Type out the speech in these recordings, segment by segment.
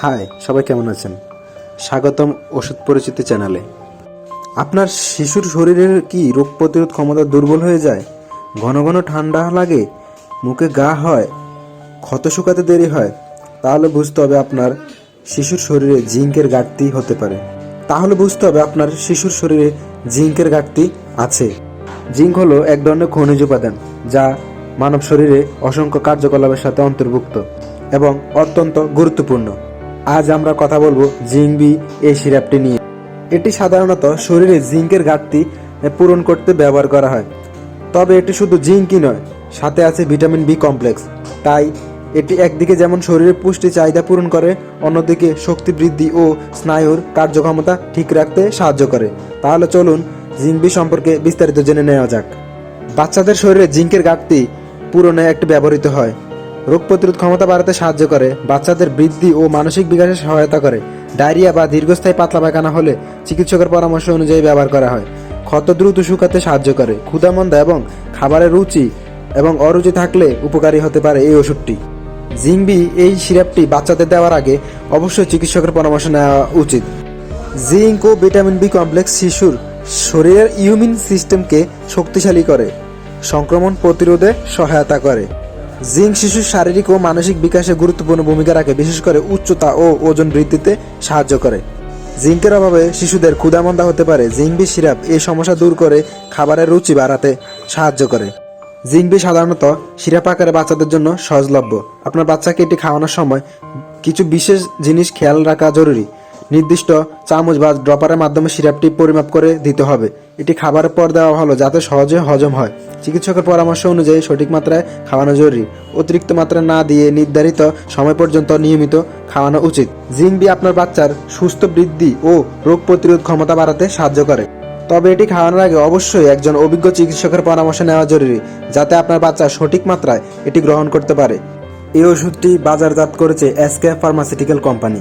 High, সবাই কেমন আছেন? স্বাগতম ওষুধ পরিচিতি চ্যানেলে। আপনার শিশুর শরীরের কি রোগ প্রতিরোধ ক্ষমতা দুর্বল হয়ে যায়? ঘন ঘন ঠান্ডা লাগে, মুখে গা হয়, ক্ষত শুকাতে দেরি হয়, তাহলে বুঝতে হবে আপনার শিশুর শরীরে জিঙ্কের ঘাটতি হতে পারে। তাহলে বুঝতে হবে আপনার শিশুর শরীরে জিঙ্কের ঘাটতি আছে। জিঙ্ক হলো এক ধরনের খনিজ উপাদান, যা মানব শরীরে অসংখ্য কার্যকলাপের সাথে অন্তর্ভুক্ত এবং অত্যন্ত গুরুত্বপূর্ণ। আজ আমরা কথা বলব জিঙ্ক বি এই সিরাপটি নিয়ে। এটি সাধারণত শরীরে জিঙ্কের ঘাটতি পূরণ করতে ব্যবহার করা হয়। তবে এটি শুধু জিঙ্কই নয়, সাথে আছে ভিটামিন বি কমপ্লেক্স। তাই এটি একদিকে যেমন শরীরের পুষ্টি চাহিদা পূরণ করে, অন্যদিকে শক্তি বৃদ্ধি ও স্নায়ুর কার্যক্ষমতা ঠিক রাখতে সাহায্য করে। তাহলে চলুন জিঙ্ক বি সম্পর্কে বিস্তারিত জেনে নেওয়া যাক। বাচ্চাদের শরীরে জিঙ্কের ঘাটতি পূরণে একটি ব্যবহৃত হয়। রোগ প্রতিরোধ ক্ষমতা বাড়াতে সাহায্য করে, বাচ্চাদের বৃদ্ধি ও মানসিক বিকাশে সহায়তা করে। ডায়রিয়া বা দীর্ঘস্থায়ী পাতলা পায়খানা হলে চিকিৎসকের পরামর্শ অনুযায়ী ব্যবহার করা হয়। ক্ষত দ্রুত শুকাতে সাহায্য করে। ক্ষুধামন্দা এবং খাবারের রুচি এবং অরুচি থাকলে উপকারী হতে পারে এই ওষুধটি। জিংবি এই সিরাপটি বাচ্চাদের দেওয়ার আগে অবশ্যই চিকিৎসকের পরামর্শ নেওয়া উচিত। জিঙ্ক ও ভিটামিন বি কমপ্লেক্স শিশুর শরীরের ইমিউন সিস্টেমকে শক্তিশালী করে, সংক্রমণ প্রতিরোধে সহায়তা করে। জিঙ্ক শিশুর শারীরিক ও মানসিক বিকাশে গুরুত্বপূর্ণ ভূমিকা রাখে, বিশেষ করে উচ্চতা ও ওজন বৃদ্ধিতে সাহায্য করে। জিঙ্কের অভাবে শিশুদের ক্ষুধামন্দা হতে পারে। জিঙ্কবি সিরাপ এই সমস্যা দূর করে, খাবারের রুচি বাড়াতে সাহায্য করে। জিঙ্কবি সাধারণত সিরাপ আকারে বাচ্চাদের জন্য সহজলভ্য। আপনার বাচ্চাকে এটি খাওয়ানোর সময় কিছু বিশেষ জিনিস খেয়াল রাখা জরুরি। নির্দিষ্ট চামচ বা ড্রপারের মাধ্যমে সিরাপটি পরিমাপ করে দিতে হবে। এটি খাবারের পর দেওয়া ভালো যাতে সহজে হজম হয়। চিকিৎসকের পরামর্শ অনুযায়ী সঠিক মাত্রায় খাওয়ানো জরুরি। অতিরিক্ত মাত্রা না দিয়ে নির্ধারিত সময় পর্যন্ত নিয়মিত খাওয়ানো উচিত। জিংবি আপনার বাচ্চার সুস্থ বৃদ্ধি ও রোগ প্রতিরোধ ক্ষমতা বাড়াতে সাহায্য করে। তবে এটি খাওয়ানোর আগে অবশ্যই একজন অভিজ্ঞ চিকিৎসকের পরামর্শ নেওয়া জরুরি, যাতে আপনার বাচ্চা সঠিক মাত্রায় এটি গ্রহণ করতে পারে। এই ওষুধটি বাজারজাত করেছে এসকে ফার্মাসিউটিক্যাল কোম্পানি।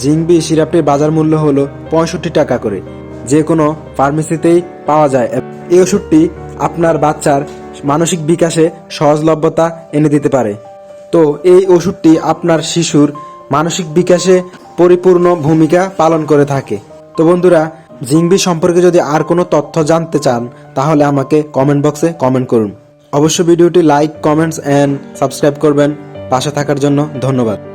জিংবি সিরাপটির বাজার মূল্য হলো পঁয়ষট্টি টাকা করে। যে কোনো ফার্মেসিতেই পাওয়া যায়। এই ওষুধটি আপনার বাচ্চার মানসিক বিকাশে সহজলভ্যতা এনে দিতে পারে। তো এই ওষুধটি আপনার শিশুর মানসিক বিকাশে পরিপূর্ণ ভূমিকা পালন করে থাকে। তো বন্ধুরা, জিংবি সম্পর্কে যদি আর কোনো তথ্য জানতে চান, তাহলে আমাকে কমেন্ট বক্সে কমেন্ট করুন। অবশ্য ভিডিওটি লাইক, কমেন্টস, অ্যান্ড সাবস্ক্রাইব করবেন। পাশে থাকার জন্য ধন্যবাদ।